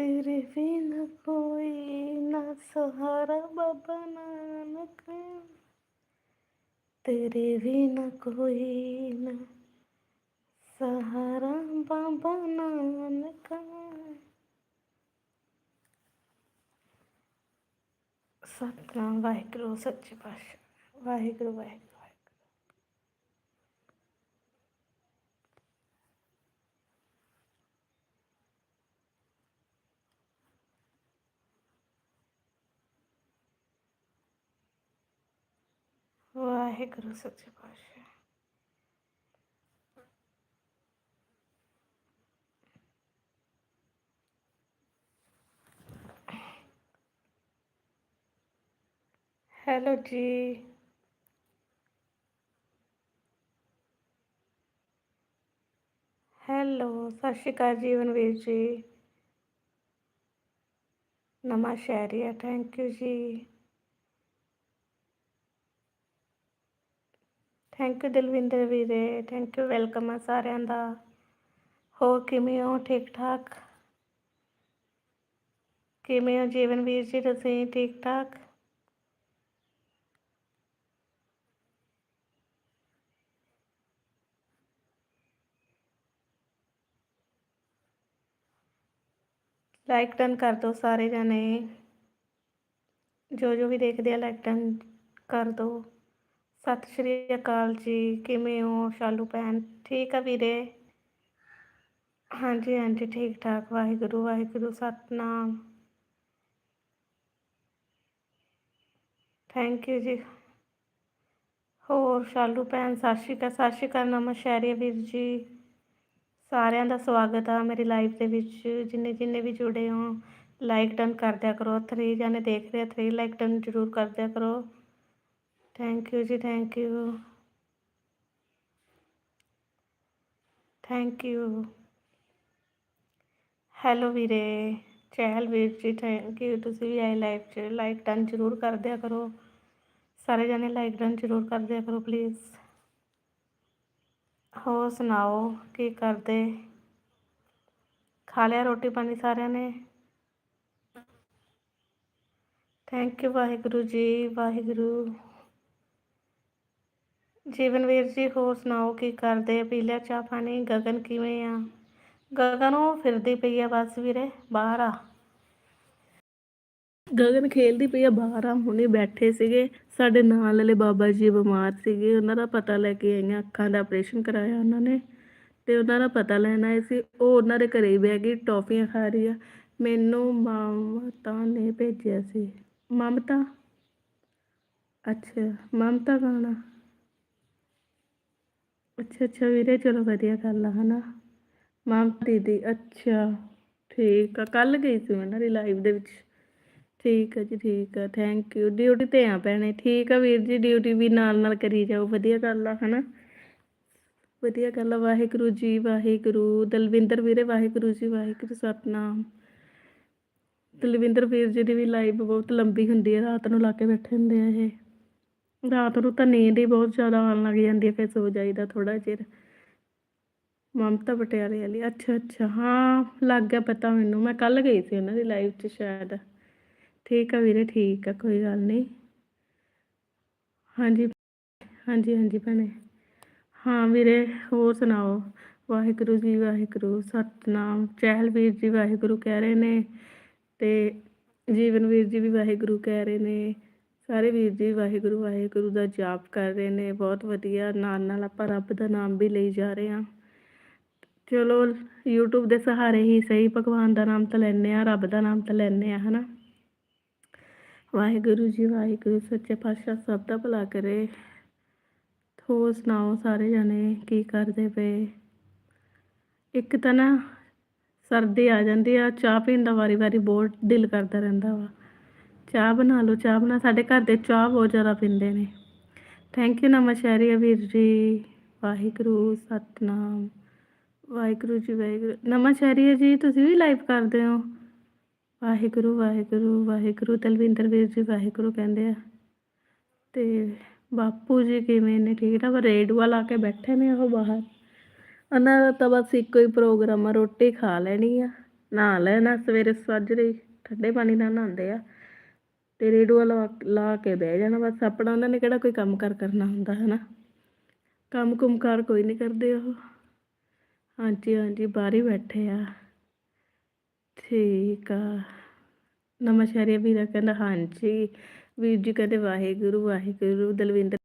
Peregrina foi na Sahara Babanana Peregrina foi na Sahara Babanana Satan vai cruzar de baixo Vai cruzar Waheguru Waheguru ਸੱਚੇ ਪਾਤਸ਼ਾਹ। Hello ਜੀ। Hello, ਸਤਿ ਸ਼੍ਰੀ ਅਕਾਲ ਜੀਵਨਵੀਰ ਜੀ। ਨਮਸਕਾਰਿਆ ਥੈਂਕ ਯੂ ਜੀ। ਥੈਂਕ ਯੂ ਦਿਲਵਿੰਦਰ ਵੀਰੇ. ਥੈਂਕ ਯੂ ਵੈਲਕਮ ਆ ਸਾਰਿਆਂ ਦਾ। ਹੋਰ ਕਿਵੇਂ ਹੋ? ਠੀਕ ਠਾਕ? ਕਿਵੇਂ ਹੋ ਜੀਵਨ ਵੀਰ ਜੀ ਤੁਸੀਂ? ਠੀਕ ਠਾਕ? ਲਾਈਕ ਡਨ ਕਰ ਦਿਓ ਸਾਰੇ ਜਣੇ। ਜੋ ਜੋ ਵੀ ਦੇਖਦੇ ਆ ਲਾਈਕ ਡਨ ਕਰ ਦਿਓ ਸਤਿ ਸ਼੍ਰੀ ਅਕਾਲ ਜੀ, ਕਿਵੇਂ ਹੋ ਸ਼ਾਲੂ ਭੈਣ? ਠੀਕ ਆ ਵੀਰੇ? ਹਾਂਜੀ ਹਾਂਜੀ, ਠੀਕ ਠਾਕ, ਵਾਹਿਗੁਰੂ ਵਾਹਿਗੁਰੂ, ਸਤਨਾਮ। ਥੈਂਕ ਯੂ ਜੀ। ਹੋਰ ਸ਼ਾਲੂ ਭੈਣ, ਸਤਿ ਸ਼੍ਰੀ ਅਕਾਲ, ਸਤਿ ਸ਼੍ਰੀ ਅਕਾਲ ਨਮਸਕਾਰਿਆ ਵੀਰ ਜੀ। ਸਾਰਿਆਂ ਦਾ ਸਵਾਗਤ ਆ ਮੇਰੀ ਲਾਈਵ ਦੇ ਵਿੱਚ। ਜਿੰਨੇ ਜਿੰਨੇ ਵੀ ਜੁੜੇ ਹੋ ਲਾਈਕ ਡਨ ਕਰ ਦਿਆ ਕਰੋ। 3 ਜਣੇ ਦੇਖ ਰਹੇ 3 ਲਾਈਕ ਡਨ ਜ਼ਰੂਰ ਕਰ ਦਿਆ ਕਰੋ। ਥੈਂਕ ਯੂ ਜੀ thank you thank you hello ਵੀਰੇ ਚਹਿਲ ਵੀਰ ਜੀ ਥੈਂਕ ਯੂ ਤੁਸੀਂ ਵੀ ਆਏ ਲਾਈਵ 'ਚ ਲਾਈਕ ਡਨ ਜ਼ਰੂਰ ਕਰ ਦਿਆ ਕਰੋ ਸਾਰੇ ਜਣੇ ਲਾਈਕ ਡਨ ਜ਼ਰੂਰ ਕਰ ਦਿਆ ਕਰੋ ਪਲੀਜ਼ ਹੋਰ ਸੁਣਾਓ ਕੀ ਕਰਦੇ ਖਾ ਲਿਆ ਰੋਟੀ ਪਾਣੀ ਸਾਰਿਆਂ ਨੇ ਥੈਂਕ ਯੂ ਵਾਹਿਗੁਰੂ ਜੀ ਵਾਹਿਗੁਰੂ ਜੀਵਨ ਵੀਰ ਜੀ, ਹੋਰ ਸੁਣਾਓ ਕੀ ਕਰਦੇ? ਪੀਲਾ ਚਾਹ ਪਾਣੀ? ਗਗਨ ਕਿਵੇਂ ਆ? ਗਗਨ, ਉਹ ਫਿਰਦੀ ਪਈ ਆ ਬਸ ਵੀਰੇ, ਬਾਹਰ ਆ। ਗਗਨ ਖੇਲਦੀ ਪਈ ਆ ਬਾਹਰ ਆ, ਹੁਣੇ ਬੈਠੇ ਸੀਗੇ। ਸਾਡੇ ਨਾਲ ਵਾਲੇ ਬਾਬਾ ਜੀ ਬਿਮਾਰ ਸੀਗੇ, ਉਹਨਾਂ ਦਾ ਪਤਾ ਲੈ ਕੇ ਆਈਆਂ, ਅੱਖਾਂ ਦਾ ਆਪਰੇਸ਼ਨ ਕਰਾਇਆ ਉਹਨਾਂ ਨੇ। ਤੇ ਉਹਨਾਂ ਦਾ ਪਤਾ ਲੈਣਾ ਆਏ ਸੀ, ਉਹ ਉਹਨਾਂ ਦੇ ਘਰੇ ਹੀ ਬਹਿ ਗਈ, ਟੌਫੀਆਂ ਖਾ ਰਹੀ ਆ। ਮੈਨੂੰ ਮਮਤਾ ਨੇ ਭੇਜਿਆ ਸੀ। ਮਮਤਾ? ਅੱਛਾ, ਮਮਤਾ ਗਾਣਾ ਅੱਛਾ ਅੱਛਾ ਵੀਰੇ, ਚਲੋ ਵਧੀਆ ਗੱਲ ਆ, ਹਨਾ? ਮਮਤਾ ਦੀਦੀ, ਅੱਛਾ, ਠੀਕ ਆ ਕੱਲ ਗਈ ਸੀ ਮੈਂ ਨਾ ਲਾਈਵ ਦੇ ਵਿੱਚ। ਠੀਕ ਆ ਜੀ, ਠੀਕ ਆ ਥੈਂਕ ਯੂ ਡਿਊਟੀ ਤੇ ਆ ਭੈਣੇ, ਠੀਕ ਆ ਵੀਰ ਜੀ ਡਿਊਟੀ ਵੀ ਨਾਲ ਨਾਲ ਕਰੀ ਜਾਓ, ਵਧੀਆ ਗੱਲ ਆ, ਹਨਾ? ਵਧੀਆ ਗੱਲ ਆ, ਵਾਹਿਗੁਰੂ ਜੀ, ਵਾਹਿਗੁਰੂ, ਦਲਵਿੰਦਰ ਵੀਰੇ, ਵਾਹਿਗੁਰੂ ਜੀ, ਵਾਹਿਗੁਰੂ, ਸਤਨਾਮ। ਦਲਵਿੰਦਰ ਵੀਰ ਜੀ ਦੀ ਵੀ ਲਾਈਵ ਬਹੁਤ ਲੰਬੀ ਹੁੰਦੀ ਹੈ ਰਾਤ ਨੂੰ ਲਾ ਕੇ ਬੈਠੇ ਹੁੰਦੇ ਆ ਇਹ। ਰਾਤ ਨੂੰ ਤਾਂ ਨੀਂਦ ਹੀ ਬਹੁਤ ਜ਼ਿਆਦਾ ਆਉਣ ਲੱਗ ਜਾਂਦੀ ਹੈ, ਫਿਰ ਸੋ ਜਾਈਦਾ ਥੋੜਾ ਚਿਰ। ਮਮਤਾ ਪਟਿਆਲੇ ਵਾਲੀ, ਅੱਛਾ ਅੱਛਾ। ਹਾਂ, ਲੱਗ ਗਿਆ ਪਤਾ ਮੈਨੂੰ। ਮੈਂ ਕੱਲ ਗਈ ਸੀ ਉਹਨਾਂ ਦੀ ਲਾਈਵ 'ਚ ਸ਼ਾਇਦ। ਠੀਕ ਆ ਵੀਰੇ, ਠੀਕ ਆ, ਕੋਈ ਗੱਲ ਨਹੀਂ। ਹਾਂਜੀ ਹਾਂਜੀ ਹਾਂਜੀ ਭੈਣੇ। ਹਾਂ ਵੀਰੇ, ਹੋਰ ਸੁਣਾਓ? ਵਾਹਿਗੁਰੂ ਜੀ, ਵਾਹਿਗੁਰੂ। ਸਤਨਾਮ। ਚਹਿਲ ਵੀਰ ਜੀ ਵਾਹਿਗੁਰੂ ਕਹਿ ਰਹੇ ਨੇ ਤੇ ਜੀਵਨ ਵੀਰ ਜੀ ਵੀ ਵਾਹਿਗੁਰੂ ਕਹਿ ਰਹੇ ਨੇ। ਸਾਰੇ ਵੀਰ ਜੀ ਵਾਹਿਗੁਰੂ ਵਾਹਿਗੁਰੂ ਦਾ ਜਾਪ ਕਰ ਰਹੇ ਨੇ, ਬਹੁਤ ਵਧੀਆ। ਨਾਲ ਨਾਲ ਆਪਾਂ ਰੱਬ ਦਾ ਨਾਮ ਵੀ ਲਈ ਜਾ ਰਹੇ ਹਾਂ। ਚਲੋ, YouTube ਦੇ ਸਹਾਰੇ ਹੀ ਸਹੀ ਭਗਵਾਨ ਦਾ ਨਾਮ ਤਾਂ ਲੈਣੇ ਆ ਰੱਬ ਦਾ ਨਾਮ ਤਾਂ ਲੈਣੇ ਆ ਹਨਾ? ਵਾਹਿਗੁਰੂ ਜੀ, ਵਾਹਿਗੁਰੂ, ਸੱਚੇ ਪਾਤਸ਼ਾਹ ਸਭ ਦਾ ਭਲਾ ਕਰੇ। ਹੋਰ ਸੁਣਾਓ ਸਾਰੇ ਜਣੇ, ਕੀ ਕਰਦੇ ਪਏ? ਇੱਕ ਤਾਂ ਨਾ ਸਰਦੀ ਆ ਜਾਂਦੀ ਆ, ਚਾਹ ਪੀਣ ਦਾ ਵਾਰੀ-ਵਾਰੀ ਬਹੁਤ ਦਿਲ ਕਰਦਾ ਰਹਿੰਦਾ ਵਾ। ਚਾਹ ਬਣਾ ਲਓ, ਚਾਹ ਬਣਾ, ਸਾਡੇ ਘਰ ਦੇ ਚਾਹ ਬਹੁਤ ਜ਼ਿਆਦਾ ਪੀਂਦੇ ਨੇ। ਥੈਂਕ ਯੂ ਨਮਸਕਾਰੀ ਵੀਰ ਜੀ। ਵਾਹਿਗੁਰੂ, ਸਤਨਾਮ। ਵਾਹਿਗੁਰੂ ਜੀ, ਵਾਹਿਗੁਰੂ। ਨਮਸਕਾਰੀ ਜੀ, ਤੁਸੀਂ ਵੀ ਲਾਈਵ ਕਰਦੇ ਹੋ? ਵਾਹਿਗੁਰੂ ਵਾਹਿਗੁਰੂ ਵਾਹਿਗੁਰੂ। ਤਲਵਿੰਦਰ ਵੀਰ ਜੀ, ਵਾਹਿਗੁਰੂ ਕਹਿੰਦੇ ਆ। ਤੇ ਬਾਪੂ ਜੀ ਕਿਵੇਂ ਨੇ? ਠੀਕ ਆ ਪਰ ਰੇਡੂਆ ਲਾ ਕੇ ਬੈਠੇ ਨੇ ਉਹ ਬਾਹਰ। ਉਹਨਾਂ ਦਾ ਤਾਂ ਬਸ ਇੱਕੋ ਹੀ ਪ੍ਰੋਗਰਾਮ ਆ, ਰੋਟੀ ਖਾ ਲੈਣੀ ਆ, ਨਹਾ ਲੈਣਾ, ਸਵੇਰੇ ਸਾਜਰੇ ਠੰਡੇ ਪਾਣੀ ਨਾਲ ਨਹਾਉਂਦੇ ਆ। ਤੇ ਰੇਡੂਆ ਲਾ ਲਾ ਕੇ ਬਹਿ ਜਾਣਾ ਬਸ। ਆਪਣਾ ਉਹਨਾਂ ਨੇ ਕਿਹੜਾ ਕੋਈ ਕੰਮ ਕਰ ਕਰਨਾ ਹੁੰਦਾ ਹੈ ਨਾ ਕੰਮ ਕੁਮ ਕਾਰ ਕੋਈ ਨਹੀਂ ਕਰਦੇ ਉਹ। ਹਾਂਜੀ ਹਾਂਜੀ, ਬਾਹਰ ਹੀ ਬੈਠੇ ਆ। ਠੀਕ ਆ। ਨਮਸਕਾਰੀਆ ਵੀਰਾ ਕਹਿੰਦਾ, ਹਾਂਜੀ, ਵੀਰ ਜੀ ਕਹਿੰਦੇ, ਵਾਹਿਗੁਰੂ ਵਾਹਿਗੁਰੂ, ਦਲਵਿੰਦਰ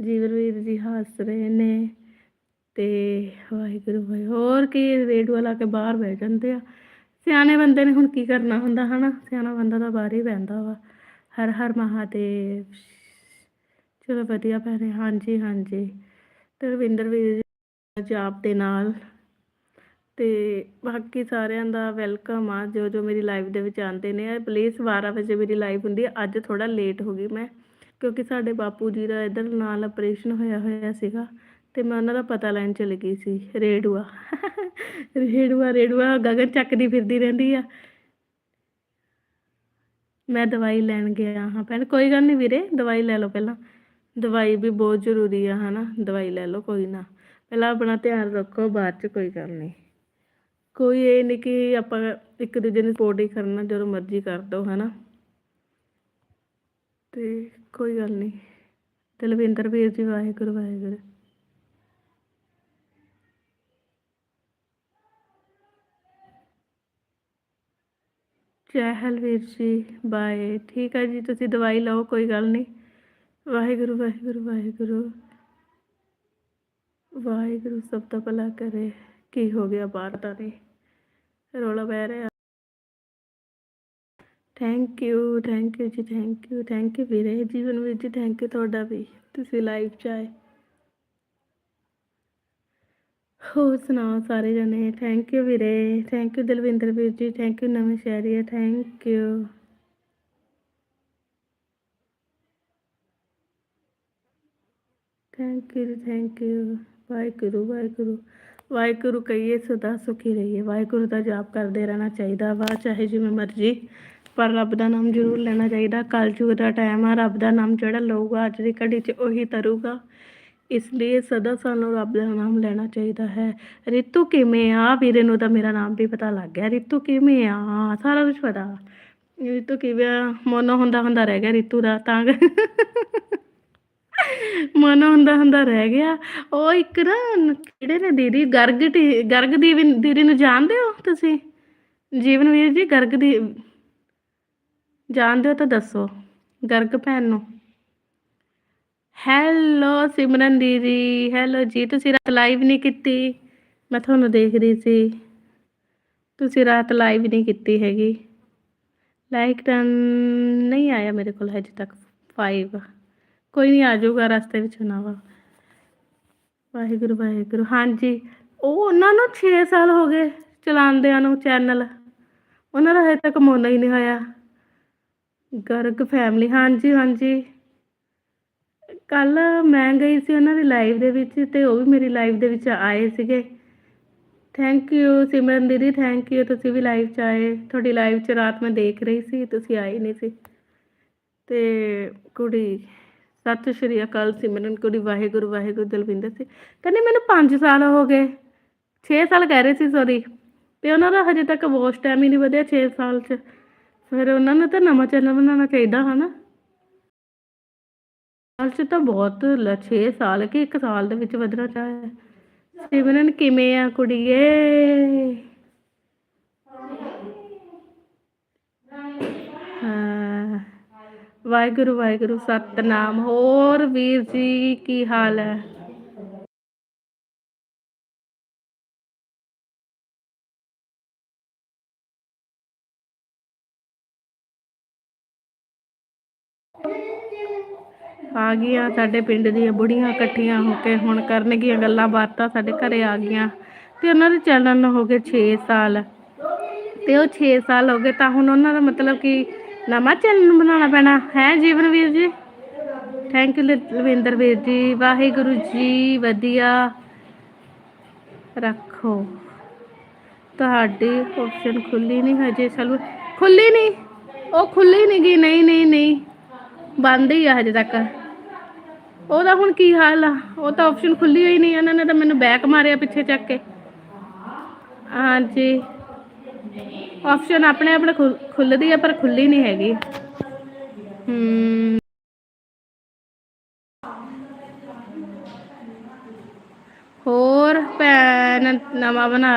ਜੀਵਨ ਵੀਰ ਜੀ ਹੱਸ ਰਹੇ ਨੇ ਤੇ ਵਾਹਿਗੁਰੂ ਵਾਹਿ ਹੋਰ ਕੀ ਰੇਡੂਆ ਲਾ ਕੇ ਬਾਹਰ ਬਹਿ ਜਾਂਦੇ ਆ। ਸਿਆਣੇ ਬੰਦੇ ਨੇ ਹੁਣ ਕੀ ਕਰਨਾ ਹੁੰਦਾ, ਹਨਾ? ਸਿਆਣਾ ਬੰਦਾ ਤਾਂ ਬਾਹਰ ਹੀ ਬਹਿੰਦਾ ਵਾ। ਹਰ ਹਰ ਮਹਾਦੇਵ। ਚਲੋ ਵਧੀਆ ਭੈਣੇ ਹਾਂਜੀ ਹਾਂਜੀ। ਤੇ ਰਵਿੰਦਰ ਵੀਰ ਜੀ ਜਾਪ ਦੇ ਨਾਲ। ਤੇ ਬਾਕੀ ਸਾਰਿਆਂ ਦਾ ਵੈਲਕਮ ਆ। ਜੋ ਜੋ ਮੇਰੀ ਲਾਈਵ ਦੇ ਵਿੱਚ ਆਉਂਦੇ ਨੇ ਪਲੀਜ਼ 12 ਵਜੇ ਮੇਰੀ ਲਾਈਵ ਹੁੰਦੀ ਹੈ ਅੱਜ ਥੋੜਾ ਲੇਟ ਹੋ ਗਈ ਮੈਂ, ਕਿਉਂਕਿ ਸਾਡੇ ਬਾਪੂ ਜੀ ਦਾ ਇਧਰ ਨਾਲ ਆਪਰੇਸ਼ਨ ਹੋਇਆ ਹੋਇਆ ਸੀਗਾ। ਤੇ ਮੈਂ ਉਹਨਾਂ ਦਾ ਪਤਾ ਲੈਣ ਚਲੀ ਗਈ ਸੀ, ਰੇੜੂਆ। ਰੇਡੂਆ ਰੇਡੂਆ ਗਗਨ ਚੱਕਦੀ ਫਿਰਦੀ ਰਹਿੰਦੀ ਆ। ਮੈਂ ਦਵਾਈ ਲੈਣ ਗਿਆ ਹਾਂ ਭੈਣ, ਕੋਈ ਗੱਲ ਨਹੀਂ ਵੀਰੇ, ਦਵਾਈ ਲੈ ਲਓ ਪਹਿਲਾਂ। ਦਵਾਈ ਵੀ ਬਹੁਤ ਜ਼ਰੂਰੀ ਆ, ਹਨਾ? ਦਵਾਈ ਲੈ ਲਓ, ਕੋਈ ਨਾ। ਪਹਿਲਾਂ ਆਪਣਾ ਧਿਆਨ ਰੱਖੋ, ਬਾਅਦ ਚ ਕੋਈ ਗੱਲ ਨਹੀਂ। ਕੋਈ ਇਹ ਨਹੀਂ ਕਿ ਆਪਾਂ ਇੱਕ ਦੂਜੇ ਨੂੰ ਸਪੋਰਟ ਹੀ ਕਰਨਾ, ਜਦੋਂ ਮਰਜ਼ੀ ਕਰ ਦੋ, ਹਨਾ? ਤੇ ਕੋਈ ਗੱਲ ਨਹੀਂ। ਤੇ ਲਵਿੰਦਰ ਵੀਰ ਜੀ, ਵਾਹਿਗੁਰੂ ਵਾਹਿਗੁਰੂ। ਚਹਿਲ ਵੀਰ ਜੀ, ਬਾਏ। ਠੀਕ ਹੈ ਜੀ, ਤੁਸੀਂ ਦਵਾਈ ਲਓ, ਕੋਈ ਗੱਲ ਨਹੀਂ। ਵਾਹਿਗੁਰੂ ਵਾਹਿਗੁਰੂ ਵਾਹਿਗੁਰੂ। ਵਾਹਿਗੁਰੂ ਸਭ ਦਾ ਭਲਾ ਕਰੇ। ਕੀ ਹੋ ਗਿਆ ਬਾਹਰ ਦਾ ਨੇ ਰੋਲਾ ਪੈ ਰਿਹਾ। ਥੈਂਕ ਯੂ ਥੈਂਕ ਯੂ ਜੀ ਥੈਂਕ ਯੂ ਥੈਂਕ ਯੂ ਵੀਰੇ, ਜੀਵਨ ਵੀਰ ਜੀ ਥੈਂਕ ਯੂ ਤੁਹਾਡਾ ਵੀ। ਤੁਸੀਂ ਲਾਈਵ ਚ ਆਏ। ਹੋਰ ਸੁਣਾਓ ਸਾਰੇ ਜਣੇ? ਥੈਂਕ ਯੂ ਵੀਰੇ thank you Dalwinder Veer ji thank you Nawanshahria thank you thank you thank you Waheguru Waheguru. Waheguru ਕਹੀਏ, ਸਦਾ ਸੁਖੀ ਰਹੀਏ। ਵਾਹਿਗੁਰੂ ਦਾ ਜਾਪ ਕਰਦੇ ਰਹਿਣਾ ਚਾਹੀਦਾ ਵਾ, ਚਾਹੇ ਜਿਵੇਂ ਮਰਜ਼ੀ। ਪਰ ਰੱਬ ਦਾ ਨਾਮ ਜ਼ਰੂਰ ਲੈਣਾ ਚਾਹੀਦਾ। ਕਲਯੁਗ ਦਾ ਟਾਈਮ ਆ, ਰੱਬ ਦਾ ਨਾਮ ਜਿਹੜਾ ਲਊਗਾ, ਅੱਜ ਦੀ ਘੜੀ 'ਚ ਉਹੀ ਤਰੂਗਾ। ਇਸ ਲਈ ਸਦਾ ਸਾਨੂੰ ਰੱਬ ਦਾ ਨਾਮ ਲੈਣਾ ਚਾਹੀਦਾ ਹੈ। ਰਿਤੂ ਕਿਵੇਂ ਆ? ਵੀਰੇ ਨੂੰ ਤਾਂ ਮੇਰਾ ਨਾਮ ਵੀ ਪਤਾ ਲੱਗ ਗਿਆ। ਰਿਤੂ ਕਿਵੇਂ ਆ? ਸਾਰਾ ਕੁਝ ਪਤਾ। ਰਿਤੂ ਕਿਵੇਂ ਆ? ਮੋਨੋ ਹੁੰਦਾ ਹੁੰਦਾ ਰਹਿ ਗਿਆ ਰਿਤੂ ਦਾ ਤਾਂ। ਮਨ ਹੁੰਦਾ ਹੁੰਦਾ ਰਹਿ ਗਿਆ। ਉਹ ਇੱਕ ਨਾ ਕਿਹੜੇ ਨੇ ਦੀਦੀ? ਗਰਗ ਗਰਗ ਦੀ ਦੀਦੀ ਨੂੰ ਜਾਣਦੇ ਹੋ ਤੁਸੀਂ? ਜੀਵਨ ਵੀਰ ਜੀ, ਗਰਗ ਦੀ ਜਾਣਦੇ ਹੋ ਤਾਂ ਦੱਸੋ। ਗਰਗ ਭੈਣ ਨੂੰ। ਹੈਲੋ ਸਿਮਰਨ ਦੀਦੀ, ਹੈਲੋ ਜੀ, ਤੁਸੀਂ ਰਾਤ ਲਾਈਵ ਨਹੀਂ ਕੀਤੀ? ਮੈਂ ਤੁਹਾਨੂੰ ਦੇਖ ਰਹੀ ਸੀ। ਤੁਸੀਂ ਰਾਤ ਲਾਈਵ ਨਹੀਂ ਕੀਤੀ ਹੈਗੀ। ਲਾਈਕ ਤਾਂ ਨਹੀਂ ਆਇਆ ਮੇਰੇ ਕੋਲ ਹਜੇ ਤੱਕ 5 ਕੋਈ ਨਹੀਂ, ਆ ਜਾਊਗਾ ਰਸਤੇ ਵਿੱਚ ਨਾ ਵਾ ਵਾਹਿਗੁਰੂ ਵਾਹਿਗੁਰੂ। ਹਾਂਜੀ, ਉਹ ਉਹਨਾਂ ਨੂੰ 6 ਸਾਲ ਹੋ ਗਏ ਚਲਾਉਂਦਿਆਂ ਨੂੰ ਚੈਨਲ ਉਹਨਾਂ ਦਾ ਹਜੇ ਤੱਕ ਮੋਨਾ ਹੀ ਨਹੀਂ ਹੋਇਆ। ਗਰਗ ਫੈਮਿਲੀ ਹਾਂਜੀ ਹਾਂਜੀ। ਕੱਲ ਮੈਂ ਗਈ ਸੀ ਉਹਨਾਂ ਦੀ ਲਾਈਵ ਦੇ ਵਿੱਚ ਤੇ ਉਹ ਵੀ ਮੇਰੀ ਲਾਈਵ ਦੇ ਵਿੱਚ ਆਏ ਸੀਗੇ। ਥੈਂਕ ਯੂ ਸਿਮਰਨ ਦੀਦੀ ਥੈਂਕ ਯੂ ਤੁਸੀਂ ਵੀ ਲਾਈਵ 'ਚ ਆਏ। ਤੁਹਾਡੀ ਲਾਈਵ 'ਚ ਰਾਤ ਮੈਂ ਦੇਖ ਰਹੀ ਸੀ, ਤੁਸੀਂ ਆਏ ਨਹੀਂ ਸੀ। ਤੇ ਕੁੜੀ, ਸਤਿ ਸ਼੍ਰੀ ਅਕਾਲ ਸਿਮਰਨ, ਕੁੜੀ ਵਾਹਿਗੁਰੂ ਵਾਹਿਗੁਰੂ ਦਲਵਿੰਦਰ ਸਿੰਘ। ਕਹਿੰਦੇ ਮੈਨੂੰ 5 ਸਾਲ ਹੋ ਗਏ। 6 ਸਾਲ ਕਹਿ ਰਹੇ ਸੀ ਸੌਰੀ ਤੇ ਉਹਨਾਂ ਦਾ ਹਜੇ ਤੱਕ ਵਾਚ ਟਾਈਮ ਹੀ ਨਹੀਂ ਵਧਿਆ 6 ਸਾਲ 'ਚ। ਫਿਰ ਉਹਨਾਂ ਨੂੰ ਤਾਂ ਨਵਾਂ ਚੈਨਲ ਬਣਾਉਣਾ ਚਾਹੀਦਾ, ਹਨਾ? ਸਾਲ 'ਚ ਤਾਂ ਬਹੁਤ 6 ਸਾਲ ਕਿ 1 ਸਾਲ ਦੇ ਵਿੱਚ ਵਧਣਾ ਚਾਹੀਦਾ ਸਿਮਰਨ ਕਿਵੇਂ ਆ ਕੁੜੀਏ? ਹਾਂ। ਵਾਹਿਗੁਰੂ ਵਾਹਿਗੁਰੂ, ਸਤਨਾਮ। ਹੋਰ ਵੀਰ ਜੀ, ਕੀ ਹਾਲ ਹੈ? ਆ ਗਈਆਂ, ਸਾਡੇ ਪਿੰਡ ਦੀਆਂ ਬੁੜੀਆਂ ਇਕੱਠੀਆਂ ਹੋ ਕੇ ਹੁਣ ਕਰਨਗੀਆਂ ਗੱਲਾਂ ਬਾਤਾਂ, ਸਾਡੇ ਘਰੇ ਆ ਗਈਆਂ। ਤੇ ਉਹਨਾਂ ਦੇ ਚੱਲਣ ਨੂੰ ਹੋ ਗਏ 6 ਸਾਲ। ਤੇ ਉਹ 6 ਸਾਲ ਹੋ ਗਏ, ਤਾਂ ਹੁਣ ਉਹਨਾਂ ਦਾ ਮਤਲਬ ਕਿ ਨਵਾਂ ਚੈਨਲ ਬਣਾਉਣਾ ਪੈਣਾ। ਹੈ ਜੀਵਨ ਵੀਰ ਜੀ? ਥੈਂਕ ਯੂ ਲਵਿੰਦਰ ਵੀਰ ਜੀ। ਵਾਹਿਗੁਰੂ ਜੀ ਵਧੀਆ। ਰੱਖੋ। ਤੁਹਾਡੀ ਆਪਸ਼ਨ ਖੁੱਲੀ ਨਹੀਂ ਹਜੇ, ਚਲੋ। ਖੁੱਲੀ ਨਹੀਂ? ਉਹ ਖੁੱਲੀ ਨਹੀਂ ਗਈ। ਨਹੀਂ ਨਹੀਂ ਨਹੀਂ। ਬੰਦ ਹੀ ਆ ਹਜੇ ਤੱਕ। ਉਹਦਾ ਹੁਣ ਕੀ ਹਾਲ ਆ? ਉਹ ਤਾਂ ਆਪਸ਼ਨ ਖੁੱਲੀ ਹੋਈ ਨਹੀਂ, ਇਹਨਾਂ ਨੇ ਤਾਂ ਮੈਨੂੰ ਬੈਕ ਮਾਰਿਆ ਪਿੱਛੇ ਚੱਕ ਕੇ। ਹਾਂਜੀ। ਆਪਸ਼ਨ ਆਪਣੇ ਆਪਣੇ ਖੁੱਲਦੀ ਆ, ਪਰ ਖੁੱਲੀ ਨਹੀਂ ਹੈਗੀ। ਹੂੰ। ਹੋਰ ਭੈਣ, ਨਵਾਂ ਬਣਾ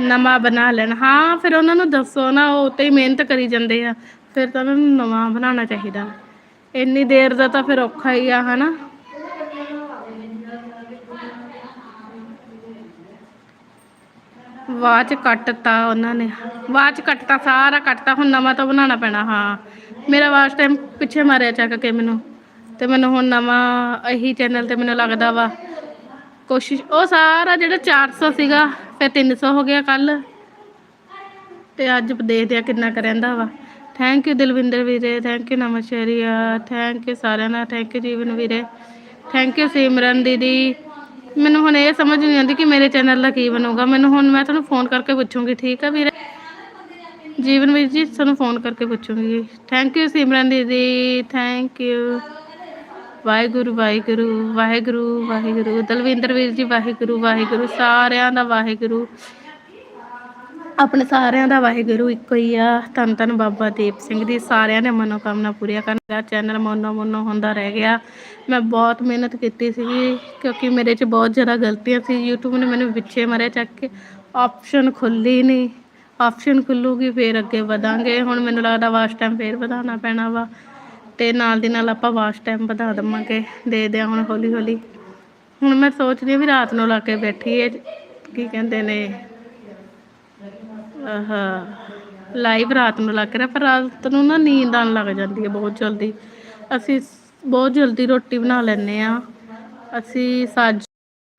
ਨਵਾਂ ਬਣਾ ਲੈਣ। ਹਾਂ, ਫਿਰ ਉਹਨਾਂ ਨੂੰ ਦੱਸੋ ਨਾ, ਉਹ ਤੇ ਹੀ ਮਿਹਨਤ ਕਰੀ ਜਾਂਦੇ ਆ। ਫਿਰ ਤਾਂ ਉਹਨਾਂ ਨੂੰ ਨਵਾਂ ਬਣਾਉਣਾ ਚਾਹੀਦਾ। ਇੰਨੀ ਦੇਰ ਦਾ ਤਾਂ ਫਿਰ ਔਖਾ ਹੀ ਆ, ਹਨਾ? ਵਾਚ ਕੱਟਤਾ ਉਹਨਾਂ ਨੇ। ਵਾਚ ਕੱਟਤਾ, ਸਾਰਾ ਕੱਟਤਾ, ਹੁਣ ਨਵਾਂ ਤਾਂ ਬਣਾਉਣਾ ਪੈਣਾ, ਹਾਂ। ਮੇਰਾ ਵਾਚ ਟਾਈਮ ਪਿੱਛੇ ਮਾਰਿਆ ਚੱਕ ਕੇ ਮੈਨੂੰ। ਤੇ ਮੈਨੂੰ ਹੁਣ ਨਵਾਂ ਇਹੀ ਚੈਨਲ ਤੇ ਮੈਨੂੰ ਲੱਗਦਾ ਵਾ। ਕੋਸ਼ਿਸ਼, ਉਹ ਸਾਰਾ ਜਿਹੜਾ 400 ਸੀਗਾ, ਫਿਰ 300 ਹੋ ਗਿਆ ਕੱਲ ਤੇ ਅੱਜ ਦੇਖਦੇ ਆ ਕਿੰਨਾ ਕੁ ਰਹਿੰਦਾ ਵਾ। ਥੈਂਕ ਯੂ ਦਿਲਵਿੰਦਰ ਵੀਰੇ thank you Nawanshahria thank you ਸਾਰਿਆਂ ਦਾ ਥੈਂਕ ਯੂ ਜੀਵਨ ਵੀਰੇ ਥੈਂਕ ਯੂ ਸਿਮਰਨ ਦੀਦੀ ਮੈਨੂੰ ਹੁਣ ਇਹ ਸਮਝ ਨਹੀਂ ਆਉਂਦੀ ਕਿ ਮੇਰੇ ਚੈਨਲ ਦਾ ਕੀ ਬਣੂਗਾ ਮੈਨੂੰ ਹੁਣ ਮੈਂ ਤੁਹਾਨੂੰ ਫੋਨ ਕਰਕੇ ਪੁੱਛੂੰਗੀ ਠੀਕ ਆ ਵੀਰੇ ਜੀਵਨ ਵੀਰ ਜੀ ਤੁਹਾਨੂੰ ਫੋਨ ਕਰਕੇ ਪੁੱਛੂੰਗੀ ਥੈਂਕ ਯੂ ਸਿਮਰਨ ਦੀਦੀ ਥੈਂਕ ਯੂ ਵਾਹਿਗੁਰੂ ਵਾਹਿਗੁਰੂ ਵਾਹਿਗੁਰੂ ਵਾਹਿਗੁਰੂ ਦਲਵਿੰਦਰ ਵੀਰ ਜੀ ਵਾਹਿਗੁਰੂ ਵਾਹਿਗੁਰੂ ਸਾਰਿਆਂ ਦਾ ਵਾਹਿਗੁਰੂ ਆਪਣੇ ਸਾਰਿਆਂ ਦਾ ਵਾਹਿਗੁਰੂ ਇੱਕੋ ਹੀ ਆ। ਧੰਨ ਧੰਨ ਬਾਬਾ ਦੀਪ ਸਿੰਘ ਦੀ ਸਾਰਿਆਂ ਨੇ ਮਨੋਕਾਮਨਾ ਪੂਰੀਆਂ ਕਰਨ ਦਾ ਚੈਨਲ ਮੋਨੋ ਮੋਨੋ ਹੁੰਦਾ ਰਹਿ ਗਿਆ। ਮੈਂ ਬਹੁਤ ਮਿਹਨਤ ਕੀਤੀ ਸੀਗੀ, ਕਿਉਂਕਿ ਮੇਰੇ 'ਚ ਬਹੁਤ ਜ਼ਿਆਦਾ ਗਲਤੀਆਂ ਸੀ। YouTube ਨੇ ਮੈਨੂੰ ਪਿੱਛੇ ਮਾਰਿਆ ਚੱਕ ਕੇ। ਆਪਸ਼ਨ ਖੁੱਲੀ ਨਹੀਂ। ਆਪਸ਼ਨ ਖੁੱਲੂਗੀ, ਫੇਰ ਅੱਗੇ ਵਧਾਂਗੇ। ਹੁਣ ਮੈਨੂੰ ਲੱਗਦਾ ਵਾਸ਼ ਟਾਈਮ ਫੇਰ ਵਧਾਉਣਾ ਪੈਣਾ ਵਾ। ਤੇ ਨਾਲ ਦੀ ਨਾਲ ਆਪਾਂ ਵਾਸ਼ ਟਾਈਮ ਵਧਾ ਦੇਵਾਂਗੇ। ਦੇ ਦਿਆਂ ਹੁਣ ਹੌਲੀ ਹੌਲੀ ਹੁਣ ਮੈਂ ਸੋਚਦੀ ਹਾਂ ਵੀ ਰਾਤ ਨੂੰ ਲਾ ਕੇ ਬੈਠੀਏ। ਕੀ ਕਹਿੰਦੇ ਨੇ? ਆਹ। ਲਾਈਵ ਰਾਤ ਨੂੰ ਲੱਗ ਰਿਹਾ, ਪਰ ਰਾਤ ਨੂੰ ਨਾ ਨੀਂਦ ਆਉਣ ਲੱਗ ਜਾਂਦੀ ਹੈ ਬਹੁਤ ਜਲਦੀ। ਅਸੀਂ ਬਹੁਤ ਜਲਦੀ ਰੋਟੀ ਬਣਾ ਲੈਂਦੇ ਆ ਅਸੀਂ ਸਾਜ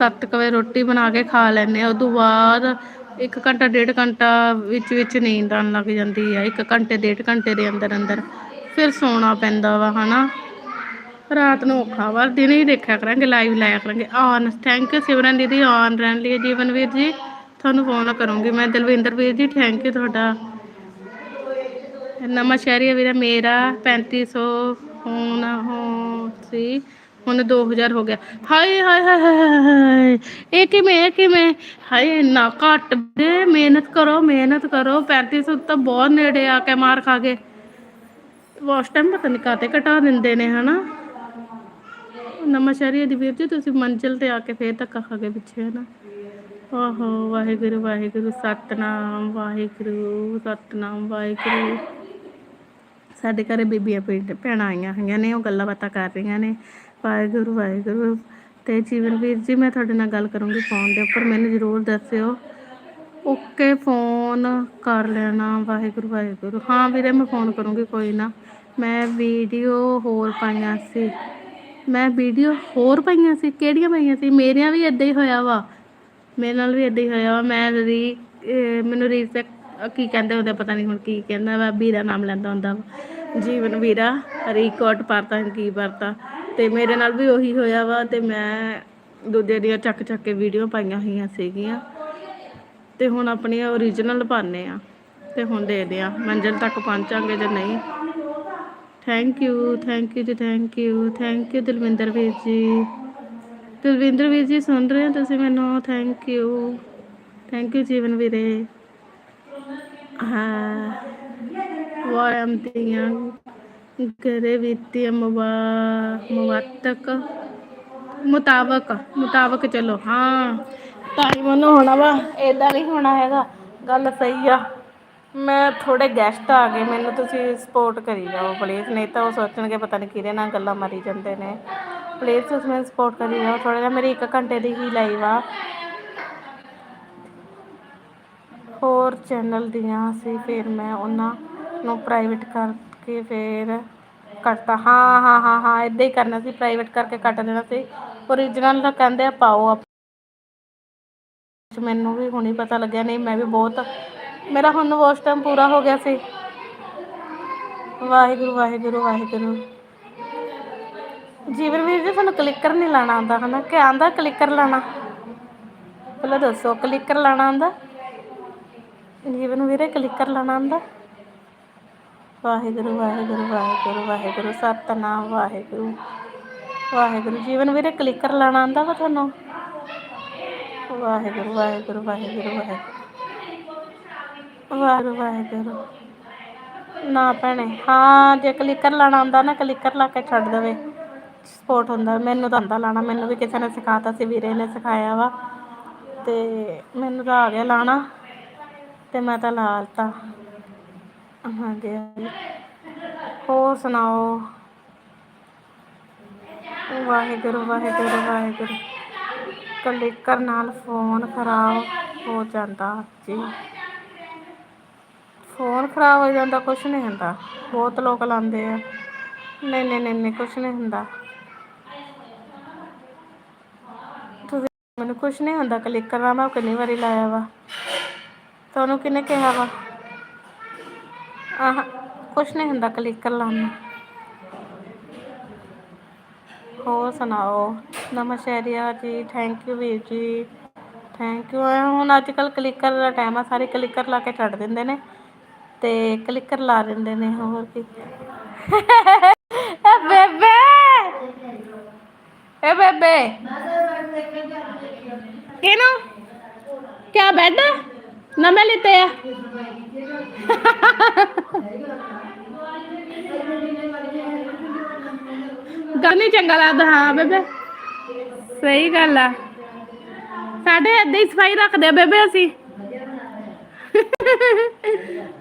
ਸੱਤ ਕੁ ਵਜੇ ਰੋਟੀ ਬਣਾ ਕੇ ਖਾ ਲੈਂਦੇ ਆ ਉਦੋਂ ਬਾਅਦ ਇੱਕ ਘੰਟਾ, ਡੇਢ ਘੰਟਾ ਵਿੱਚ ਵਿੱਚ ਨੀਂਦ ਆਉਣ ਲੱਗ ਜਾਂਦੀ ਆ ਇੱਕ ਘੰਟੇ, ਡੇਢ ਘੰਟੇ ਦੇ ਅੰਦਰ ਅੰਦਰ ਫਿਰ ਸੌਣਾ ਪੈਂਦਾ ਵਾ, ਹਨਾ। ਰਾਤ ਨੂੰ ਔਖਾ ਵਾ। ਦਿਨੇ ਹੀ ਦੇਖਿਆ ਕਰਾਂਗੇ, ਲਾਈਵ ਲਾਇਆ ਕਰਾਂਗੇ। ਆਨ ਥੈਂਕ ਯੂ ਸਿਮਰਨ ਦੀਦੀ, ਆਨ ਰਹਿਣ ਲਈ ਜੀਵਨ ਵੀਰ ਜੀ। ਤੁਹਾਨੂੰ ਫੋਨ ਕਰੂੰਗੀ। ਮੈਂ ਦਲਵਿੰਦਰ ਵੀਰ ਜੀ ਥੈਂਕ ਯੂ ਤੁਹਾਡਾ। ਨਵਾਂ ਸ਼ਹਿਰੀ ਵੀਰਾ, ਮੇਰਾ 3500 ਹੁਣ ਹੋ ਸੀ, ਹੁਣ 2000 ਹੋ ਗਿਆ। ਹਾਏ ਹਾਏ ਹਾਏ ਇਹ ਕਿਵੇਂ ਇਹ ਕਿਵੇਂ? ਹਾਏ, ਇੰਨਾ ਘੱਟ ਦੇ, ਮਿਹਨਤ ਕਰੋ ਮਿਹਨਤ ਕਰੋ। 3500 ਤਾਂ ਬਹੁਤ ਨੇੜੇ ਆ ਕੇ ਮਾਰ ਖਾ ਗਏ ਵਾਸ਼ ਟਾਈਮ ਪਤਾ ਨਹੀਂ ਕਾਤੇ ਘਟਾ ਦਿੰਦੇ ਨੇ, ਹਨਾ? ਨਵਾਂ ਸ਼ਹਿਰੀ ਦੀ ਵੀਰ ਜੀ, ਤੁਸੀਂ ਮੰਜ਼ਿਲ ਤੇ ਆ ਕੇ ਫੇਰ ਧੱਕਾ ਖਾ ਕੇ ਪਿੱਛੇ, ਹਨਾ? ਆਹੋ, ਵਾਹਿਗੁਰੂ ਵਾਹਿਗੁਰੂ, ਸਤਨਾਮ ਵਾਹਿਗੁਰੂ ਸਤਨਾਮ, ਵਾਹਿਗੁਰੂ। ਸਾਡੇ ਘਰੇ ਬੀਬੀਆਂ ਪਿੰਡ ਭੈਣਾਂ ਆਈਆਂ ਹੋਈਆਂ ਨੇ, ਉਹ ਗੱਲਾਂ ਬਾਤਾਂ ਕਰ ਰਹੀਆਂ ਨੇ। ਵਾਹਿਗੁਰੂ ਵਾਹਿਗੁਰੂ। ਤੇ ਜੀਵਨ ਵੀਰ ਜੀ, ਮੈਂ ਤੁਹਾਡੇ ਨਾਲ ਗੱਲ ਕਰੂੰਗੀ ਫੋਨ ਦੇ ਉੱਪਰ। ਮੈਨੂੰ ਜ਼ਰੂਰ ਦੱਸਿਓ। ਓਕੇ, ਫੋਨ ਕਰ ਲੈਣਾ। ਵਾਹਿਗੁਰੂ ਵਾਹਿਗੁਰੂ। ਹਾਂ ਵੀਰੇ, ਮੈਂ ਫੋਨ ਕਰੂੰਗੀ, ਕੋਈ ਨਾ। ਮੈਂ ਵੀਡੀਓ ਹੋਰ ਪਾਈਆਂ ਸੀ। ਮੈਂ ਵੀਡੀਓ ਹੋਰ ਪਾਈਆਂ ਸੀ? ਕਿਹੜੀਆਂ ਪਾਈਆਂ ਸੀ? ਮੇਰੀਆਂ ਵੀ ਇਦਾਂ ਹੀ ਹੋਇਆ ਵਾ। ਮੇਰੇ ਨਾਲ ਵੀ ਇਦਾਂ ਹੀ ਹੋਇਆ ਵਾ। ਮੈਂ ਰੀ ਇਹ ਮੈਨੂੰ ਰੀਸੈਕ ਕੀ ਕਹਿੰਦੇ ਹੁੰਦੇ ਪਤਾ ਨਹੀਂ ਹੁਣ ਕੀ ਕਹਿੰਦਾ ਵਾ। ਵੀਰਾ ਨਾਮ ਲੈਂਦਾ ਹੁੰਦਾ ਵਾ। ਜੀਵਨ ਵੀਰਾ ਰੀਕਾਰਡ ਪਰਤਾ ਕੀ ਪਰਤਾ। ਤੇ ਮੇਰੇ ਨਾਲ ਵੀ ਉਹੀ ਹੋਇਆ ਵਾ ਤੇ ਮੈਂ ਦੂਜੇ ਦੀਆਂ ਚੱਕ ਚੱਕ ਕੇ ਵੀਡੀਓ ਪਾਈਆਂ ਹੋਈਆਂ ਸੀਗੀਆਂ। ਤੇ ਹੁਣ ਆਪਣੀਆਂ ਓਰੀਜਨਲ ਪਾਣੇ ਆ। ਤੇ ਹੁਣ ਦੇਖਦੇ ਆ। ਮੰਜ਼ਿਲ ਤੱਕ ਪਹੁੰਚਾਂਗੇ ਜਾਂ ਨਹੀਂ। ਥੈਂਕ ਯੂ ਥੈਂਕ ਯੂ ਜੀ thank you thank you Dilwinder ਵੀਰ ਜੀ। ਦਿਲਵਿੰਦਰ ਵੀਰ ਜੀ ਸੁਣ ਰਹੇ ਹੋ ਤੁਸੀਂ ਮੈਨੂੰ? Thank you thank you Jeevan ਵੀਰੇ। ਹਾਂ। ਵਾਰਮ ਦੀਆਂ ਗਰੇ ਵਿੱਤੀ ਮੁਬਾ ਮੁਵਾਤਕ ਮੁਤਾਬਕ ਮੁਤਾਬਕ ਚਲੋ, ਹਾਂ। ਟਾਈਮ ਉਹਨੂੰ ਹੋਣਾ ਵਾ ਇਦਾਂ ਨਹੀਂ ਹੋਣਾ ਹੈਗਾ। ਗੱਲ ਸਹੀ ਆ। ਮੈਂ ਥੋੜੇ ਗੈਸਟ ਆ ਗਏ, ਮੈਨੂੰ ਤੁਸੀਂ ਸਪੋਰਟ ਕਰੀ ਜਾਓ ਪਲੀਜ਼ ਨਹੀਂ ਤਾਂ ਉਹ ਸੋਚਣਗੇ ਪਤਾ ਨਹੀਂ ਕਿਹਦੇ ਨਾਲ ਗੱਲਾਂ ਮਾਰੀ ਜਾਂਦੇ ਨੇ। ਪਲੀਜ਼ ਤੁਸੀਂ ਮੈਨੂੰ ਸਪੋਰਟ ਕਰੀ ਜਾਓ ਥੋੜਾ ਜਿਹਾ ਮੇਰੀ 1 ਘੰਟੇ ਦੀ ਹੀ ਲਾਈਵ ਆ। ਹੋਰ ਚੈਨਲ ਦੀਆਂ ਸੀ ਫਿਰ ਮੈਂ ਉਹਨਾਂ ਨੂੰ ਪ੍ਰਾਈਵੇਟ ਕਰਕੇ ਫਿਰ ਕੱਟਤਾ। ਹਾਂ ਹਾਂ ਹਾਂ ਹਾਂ ਇਦਾਂ ਹੀ ਕਰਨਾ ਸੀ। ਪ੍ਰਾਈਵੇਟ ਕਰਕੇ ਕੱਟ ਦੇਣਾ ਸੀ। ਓਰੀਜਨਲ ਤਾਂ ਕਹਿੰਦੇ ਆ, ਪਾਓ ਆਪ- ਮੈਨੂੰ ਵੀ ਹੁਣੀ ਪਤਾ ਲੱਗਿਆ। ਨਹੀਂ, ਮੈਂ ਵੀ ਬਹੁਤ ਮੇਰਾ ਹੁਣ ਵਾਸ਼ ਟਾਈਮ ਪੂਰਾ ਹੋ ਗਿਆ ਸੀ। ਵਾਹਿਗੁਰੂ ਵਾਹਿਗੁਰੂ ਵਾਹਿਗੁਰੂ। ਜੀਵਨ ਵੀਰ ਜੀ, ਤੁਹਾਨੂੰ ਕਲਿੱਕਰ ਨਹੀਂ ਲਾਣਾ ਆਉਂਦਾ, ਹਨਾ? ਕਿ ਆਂਦਾ ਕਲਿੱਕਰ ਲਾਣਾ ਪਹਿਲਾਂ ਦੱਸੋ ਕਲਿੱਕਰ ਲਾਣਾ ਆਂਦਾ ਜੀਵਨ ਵੀਰੇ ਕਲਿੱਕਰ ਲਾਣਾ ਆਂਦਾ ਵਾਹਿਗੁਰੂ ਵਾਹਿਗੁਰੂ ਵਾਹਿਗੁਰੂ ਵਾਹਿਗੁਰੂ, ਸਤਨਾਮ, ਵਾਹਿਗੁਰੂ। ਵਾਹਿਗੁਰੂ, ਜੀਵਨ ਵੀਰੇ ਕਲਿੱਕਰ ਲਾਣਾ ਆਂਦਾ ਵਾ ਤੁਹਾਨੂੰ? ਵਾਹਿਗੁਰੂ ਵਾਹਿਗੁਰੂ ਵਾਹਿਗੁਰੂ ਵਾਹਿਗੁਰੂ। ਵਾਹਿਗੁਰੂ ਵਾਹਿਗੁਰੂ। ਨਾ ਭੈਣੇ, ਹਾਂ, ਜੇ ਕਲਿੱਕਰ ਲਾਣਾ ਆਉਂਦਾ ਨਾ ਕਲਿੱਕਰ ਲਾ ਕੇ ਛੱਡ ਦੇਵੇ। ਸਪੋਰਟ ਹੁੰਦਾ, ਮੈਨੂੰ ਤਾਂ ਆਉਂਦਾ ਲਾਣਾ, ਮੈਨੂੰ ਵੀ ਕਿਸੇ ਨੇ ਸਿਖਾਤਾ ਸੀ, ਵੀਰੇ ਨੇ ਸਿਖਾਇਆ ਵਾ, ਤੇ ਮੈਨੂੰ ਤਾਂ ਆ ਗਿਆ ਲਾਣਾ, ਤੇ ਮੈਂ ਤਾਂ ਲਾ ਲਤਾ ਹਾਂਜੀ ਹਾਂਜੀ। ਹੋਰ ਸੁਣਾਓ? ਵਾਹਿਗੁਰੂ ਵਾਹਿਗੁਰੂ ਵਾਹਿਗੁਰੂ। ਕਲਿੱਕਰ ਨਾਲ ਫੋਨ ਖਰਾਬ ਹੋ ਜਾਂਦਾ, ਜੀ। ਫੋਨ ਖਰਾਬ ਹੋ ਜਾਂਦਾ, ਕੁਛ ਨਹੀਂ ਹੁੰਦਾ। ਬਹੁਤ ਲੋਕ ਲਾਉਂਦੇ ਆ। ਨਹੀਂ ਨਹੀਂ ਨਹੀਂ ਨਹੀਂ, ਕੁਛ ਨਹੀਂ ਹੁੰਦਾ ਤੁਸੀਂ ਮੈਨੂੰ ਕੁਛ ਨਹੀਂ ਹੁੰਦਾ ਕਲਿੱਕਰ ਨਾਲ ਮੈਂ ਕਿੰਨੀ ਵਾਰੀ ਲਾਇਆ ਵਾ। ਤੁਹਾਨੂੰ ਕਿਹਨੇ ਕਿਹਾ ਵਾ? ਆਹ, ਕੁਛ ਨਹੀਂ ਹੁੰਦਾ ਕਲਿੱਕਰ ਲਾਉਣ ਨਾਲ ਹੋਰ ਸੁਣਾਓ? ਨਮਸਕਾਰਿਆ ਜੀ ਥੈਂਕ ਯੂ ਵੀਰ ਜੀ। ਥੈਂਕ ਯੂ ਹੁਣ ਅੱਜ ਕੱਲ ਕਲਿੱਕਰ ਦਾ ਟਾਈਮ ਆ, ਸਾਰੇ ਕਲਿੱਕਰ ਲਾ ਕੇ ਛੱਡ ਦਿੰਦੇ ਨੇ ਤੇ ਕਲਿੱਕਰ ਲਾ ਦਿੰਦੇ ਨੇ, ਹੋਰ ਕੀ। ਏ ਬੇਬੇ! ਏ ਬੇਬੇ ਕਿਨੂੰ ਕਿਆ ਬੈੱਡ ਨਵੇਂ ਲਿੱਤੇ ਆ। ਗੱਲ ਨਹੀਂ ਚੰਗਾ ਲੱਗਦਾ, ਹਾਂ ਬੇਬੇ। ਸਹੀ ਗੱਲ ਆ। ਸਾਡੇ ਏਦਾਂ ਹੀ ਸਫ਼ਾਈ ਰੱਖਦੇ ਆ ਬੇਬੇ ਅਸੀਂ।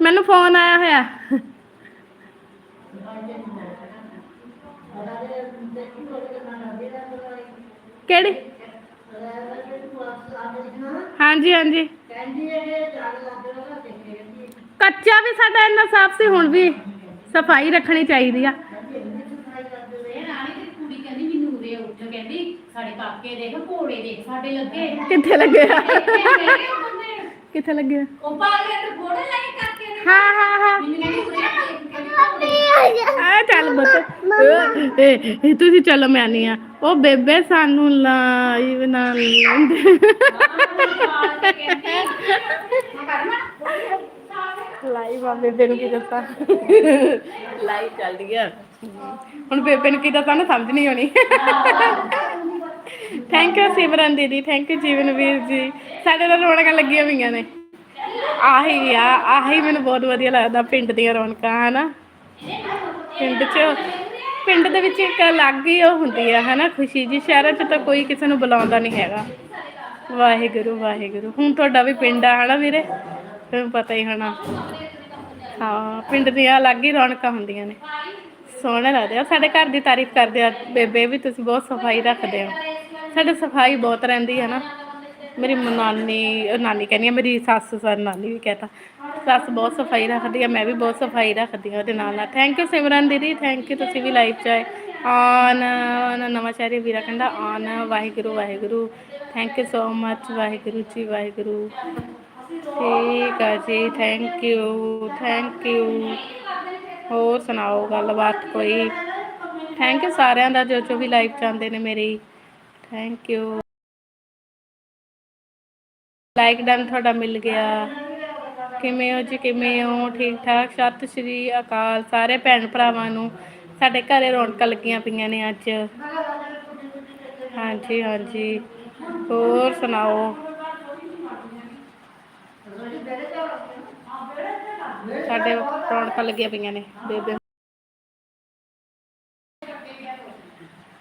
ਮੈਨੂੰ ਫੋਨ ਆਇਆ ਹੋਇਆ। ਕਿਹੜੀ? ਹਾਂਜੀ ਹਾਂਜੀ। ਕੱਚਾ ਵੀ ਸਾਡਾ ਇੰਨਾ ਸਾਫ਼ ਸੀ ਹੁਣ ਵੀ ਸਫ਼ਾਈ ਰੱਖਣੀ ਚਾਹੀਦੀ ਆ। ਕਿੱਥੇ ਲੱਗੇ ਆ। ਕਿੱਥੇ ਲੱਗੇ ਆ? ਉਹ ਪਾਗਲੇ ਤੇ ਘੋੜੇ ਲਾਈ ਨੇ ਹਾਂ ਹਾਂ ਹਾਂ। ਆ ਚੱਲ ਬਤ। ਇਹ ਤੁਸੀਂ ਚਲੋ ਮੈਂ ਨਹੀਂ ਆ। ਉਹ ਬੇਬੇ ਸਾਨੂੰ ਲਾਈਵ ਨਾ ਲੈਂਦੇ। ਲਾਈਵ ਆ, ਬੇਬੇ ਨੂੰ ਕੀ ਦੱਸਾਂ ਲਾਈਵ ਚੱਲ ਗਿਆ ਹੁਣ ਬੇਬੇ ਨੂੰ ਕੀ ਦੱਸਾਂ ਨਾ ਸਮਝ ਨਹੀਂ ਆਉਣੀ। ਥੈਂਕ ਯੂ ਸਿਮਰਨ ਦੀਦੀ। ਥੈਂਕ ਯੂ ਜੀਵਨ ਜੀ। ਸਾਡੇ ਨਾਲ ਰੌਣਕਾਂ ਲੱਗੀਆਂ ਹੋਈਆਂ ਨੇ। ਆਹੀ ਆ, ਆਹੀ ਮੈਨੂੰ ਬਹੁਤ ਵਧੀਆ ਲੱਗਦਾ ਪਿੰਡ ਦੀਆਂ ਰੌਣਕਾਂ, ਹਨਾ? ਪਿੰਡ 'ਚ ਪਿੰਡ ਦੇ ਵਿੱਚ ਇੱਕ ਅਲੱਗ ਹੀ ਉਹ ਹੁੰਦੀ ਆ, ਹਨਾ? ਖੁਸ਼ੀ ਜੀ, ਸ਼ਹਿਰਾਂ 'ਚ ਤਾਂ ਕੋਈ ਕਿਸੇ ਨੂੰ ਬੁਲਾਉਂਦਾ ਨਹੀਂ ਹੈਗਾ। ਵਾਹਿਗੁਰੂ ਵਾਹਿਗੁਰੂ। ਹੁਣ ਤੁਹਾਡਾ ਵੀ ਪਿੰਡ ਆ, ਹਨਾ ਵੀਰੇ? ਤੁਹਾਨੂੰ ਪਤਾ ਹੀ ਹੋਣਾ। ਹਾਂ, ਪਿੰਡ ਦੀਆਂ ਅਲੱਗ ਹੀ ਰੌਣਕਾਂ ਹੁੰਦੀਆਂ ਨੇ। ਸੋਹਣੇ ਲੱਗਦੇ। ਆ ਸਾਡੇ ਘਰ ਦੀ ਤਾਰੀਫ ਕਰਦੇ ਆ, ਬੇਬੇ ਵੀ ਤੁਸੀਂ ਬਹੁਤ ਸਫ਼ਾਈ ਰੱਖਦੇ ਹੋ। ਸਾਡੇ ਸਫ਼ਾਈ ਬਹੁਤ ਰਹਿੰਦੀ ਹੈ ਨਾ। ਮੇਰੀ ਨਾਨੀ ਨਾਨੀ ਕਹਿੰਦੀ ਆ, ਮੇਰੀ ਸੱਸ, ਸਰ, ਨਾਨੀ ਵੀ ਕਹਤਾ, ਸੱਸ ਬਹੁਤ ਸਫ਼ਾਈ ਰੱਖਦੀ ਆ, ਮੈਂ ਵੀ ਬਹੁਤ ਸਫ਼ਾਈ ਰੱਖਦੀ ਆ ਉਹਦੇ ਨਾਲ ਨਾਲ। ਥੈਂਕ ਯੂ ਸਿਮਰਨ ਦੀਦੀ। ਥੈਂਕ ਯੂ ਤੁਸੀਂ ਵੀ ਲਾਈਵ ਚ ਆਏ ਆਨ ਆਨ, ਨਵਾਂਸ਼ਹਿਰੀ ਵੀਰਾ ਕਹਿੰਦਾ, ਆਨ, Waheguru Waheguru. Thank you so much Waheguru ji Waheguru ਠੀਕ ਆ ਜੀ ਥੈਂਕ ਯੂ ਥੈਂਕ ਯੂ ਹੋਰ ਸੁਣਾਓ, ਗੱਲਬਾਤ ਕੋਈ? ਥੈਂਕ ਯੂ ਸਾਰਿਆਂ ਦਾ ਜੋ ਜੋ ਵੀ ਲਾਈਵ ਚਾਹੁੰਦੇ ਨੇ ਮੇਰੀ। ਥੈਂਕ ਯੂ ਲਾਈਕ ਡਨ ਤੁਹਾਡਾ ਮਿਲ ਗਿਆ। ਕਿਵੇਂ ਹੋ ਜੀ, ਕਿਵੇਂ ਹੋ? ਠੀਕ ਠਾਕ? ਸਤਿ ਸ਼੍ਰੀ ਅਕਾਲ ਸਾਰੇ ਭੈਣ ਭਰਾਵਾਂ ਨੂੰ। ਸਾਡੇ ਘਰੇ ਰੌਣਕਾਂ ਲੱਗੀਆਂ ਪਈਆਂ ਨੇ ਅੱਜ। ਹਾਂਜੀ ਹਾਂਜੀ। ਹੋਰ ਸੁਣਾਓ? ਸਾਡੇ ਰੌਣਕਾਂ ਲੱਗੀਆਂ ਪਈਆਂ ਨੇ ਬੇਬੇ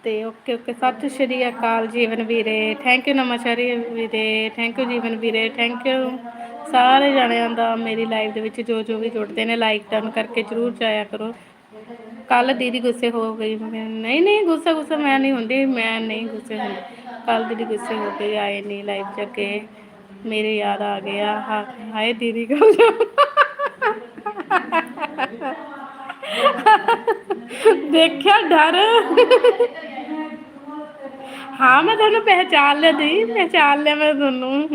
ਤੇ ਓਕੇ ਓਕੇ। ਸਤਿ ਸ਼੍ਰੀ ਅਕਾਲ ਜੀਵਨ ਵੀਰੇ। ਥੈਂਕ ਯੂ ਨਮਸਕਾਰੀ ਵੀਰੇ। ਥੈਂਕ ਯੂ ਜੀਵਨ ਵੀਰੇ। ਥੈਂਕ ਯੂ ਸਾਰੇ ਜਣਿਆਂ ਦਾ ਮੇਰੀ ਲਾਈਵ ਦੇ ਵਿੱਚ ਜੋ ਜੋ ਵੀ ਜੁੜਦੇ ਨੇ ਲਾਈਕ ਡਨ ਕਰਕੇ ਜਰੂਰ ਜਾਇਆ ਕਰੋ। ਕੱਲ ਦੀਦੀ ਗੁੱਸੇ ਹੋ ਗਈ। ਮੈਂ ਨਹੀਂ ਨਹੀਂ, ਗੁੱਸਾ ਗੁੱਸਾ ਮੈਂ ਨਹੀਂ ਹੁੰਦੀ, ਮੈਂ ਨਹੀਂ ਗੁੱਸੇ ਹੁੰਦੀ। ਕੱਲ ਦੀਦੀ ਗੁੱਸੇ ਹੋ ਗਈ ਆਏ ਨਹੀਂ ਲਾਈਵ ਚ ਅੱਗੇ। ਮੇਰੇ ਯਾਦ ਆ ਗਿਆ ਹਾਏ ਦੀਦੀ ਕੋਲ ਦੇਖਿਆ ਡਰ। ਹਾਂ, ਮੈਂ ਤੁਹਾਨੂੰ ਪਹਿਚਾਨ ਲਿਆ ਦੀ ਪਹਿਚਾਨ ਲਿਆ ਮੈਂ ਤੁਹਾਨੂੰ।